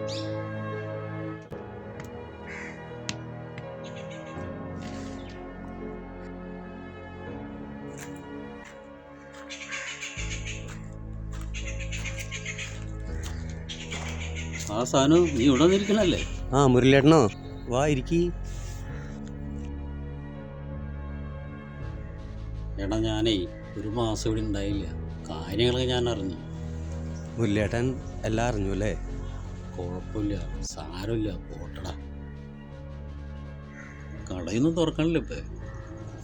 ആ സാധനം നീ ഇവിടെ വന്നിരിക്കണല്ലേ? ആ മുരളിയേട്ടനോ? വാ ഇരിക്കി. എടാ ഞാനേ ഒരു മാസം ഇവിടെ ഉണ്ടായില്ല. കാര്യങ്ങളൊക്കെ ഞാൻ അറിഞ്ഞു. മുരളിയേട്ടൻ എല്ലാം അറിഞ്ഞു അല്ലേ? കുഴപ്പമില്ല. സാരമില്ല. പോട്ടടാ. കടയൊന്നും തുറക്കണില്ല ഇപ്പൊ.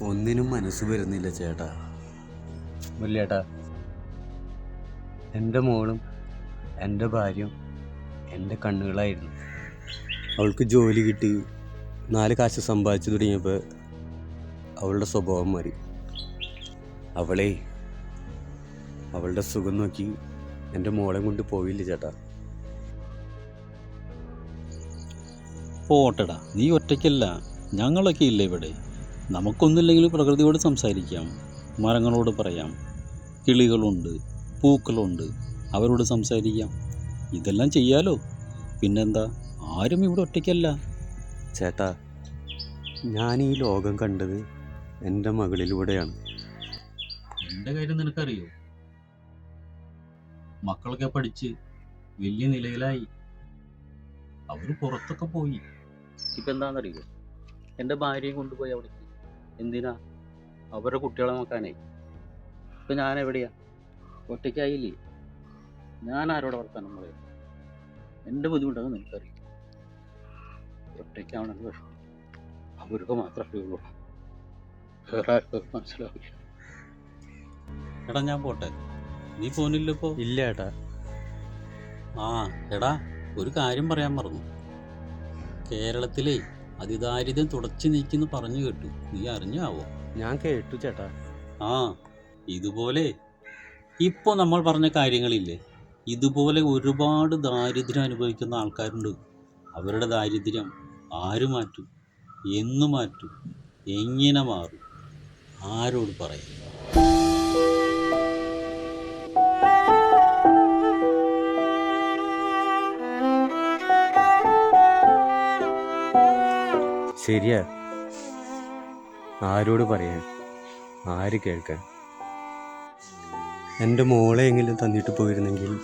ഒന്നിനും മനസ്സ് വരുന്നില്ല ചേട്ടാ. മുരളിയേട്ടാ എന്റെ മോളും എന്റെ ഭാര്യയും എന്റെ കണ്ണുകളായിരുന്നു. അവൾക്ക് ജോലി കിട്ടി. നാല് കാശ് സമ്പാദിച്ചു തുടങ്ങിയപ്പോൾ അവളുടെ സ്വഭാവം മാറി. അവളെ അവളുടെ സുഖം നോക്കി എന്റെ മോളെ കൊണ്ട് പോയില്ല ചേട്ടാ. പോട്ടടാ നീ ഒറ്റയ്ക്കല്ല. ഞങ്ങളൊക്കെ ഇല്ല ഇവിടെ? നമുക്കൊന്നുമില്ലെങ്കിലും പ്രകൃതിയോട് സംസാരിക്കാം. മരങ്ങളോട് പറയാം. കിളികളുണ്ട് പൂക്കളുണ്ട് അവരോട് സംസാരിക്കാം. ഇതെല്ലാം ചെയ്യാലോ? പിന്നെന്താ? ആരും ഇവിടെ ഒറ്റയ്ക്കല്ല. ചേട്ടാ ഞാൻ ഈ ലോകം കണ്ടത് എന്റെ മകളിലൂടെയാണ്. എന്റെ കാര്യം നിനക്കറിയോ? മക്കളൊക്കെ പഠിച്ച് വലിയ നിലയിലായി. അവർ പുറത്തൊക്കെ പോയി. ഇപ്പൊ എന്താണെന്നറിയോ എന്റെ ഭാര്യയും കൊണ്ടുപോയി അവിടേക്ക്. എന്തിനാ? അവരുടെ കുട്ടികളെ നോക്കാനേ. ഇപ്പൊ ഞാൻ എവിടെയാ ഒറ്റയ്ക്കായില്ലേ? ഞാൻ ആരോട് വർത്താനം പറയാം? എന്റെ ബുദ്ധിമുട്ടൊക്കെ നിനക്കറിയാം? ഒറ്റയ്ക്കാവണമെന്ന് വിഷമം. അവർക്ക് മാത്രമേ ഉള്ളൂ. വേറെ ആർക്കും മനസ്സിലാവില്ല. എടാ ഞാൻ പോട്ടെ. നീ പോനില്ലപ്പോ ഇല്ല ഏട്ടാ. ആ എടാ. ഒരു കാര്യം പറയാൻ മറന്നു. കേരളത്തിലെ അതിദാരിദ്ര്യം തുടച്ചു നീക്കിന്ന് പറഞ്ഞു കേട്ടു. നീ അറിഞ്ഞാവോ? ഞാൻ കേട്ടു ചേട്ടാ. ആ ഇതുപോലെ ഇപ്പോൾ നമ്മൾ പറഞ്ഞ കാര്യങ്ങളില്ലേ? ഇതുപോലെ ഒരുപാട് ദാരിദ്ര്യം അനുഭവിക്കുന്ന ആൾക്കാരുണ്ട്. അവരുടെ ദാരിദ്ര്യം ആര് മാറ്റും? എന്ന് മാറ്റും? എങ്ങനെ മാറും? ആരോട് പറയും? ശരിയാ. ആരോട് പറയാൻ? ആര് കേൾക്കാൻ? എന്റെ മോളെ എങ്കിലും തന്നിട്ട് പോയിരുന്നെങ്കിൽ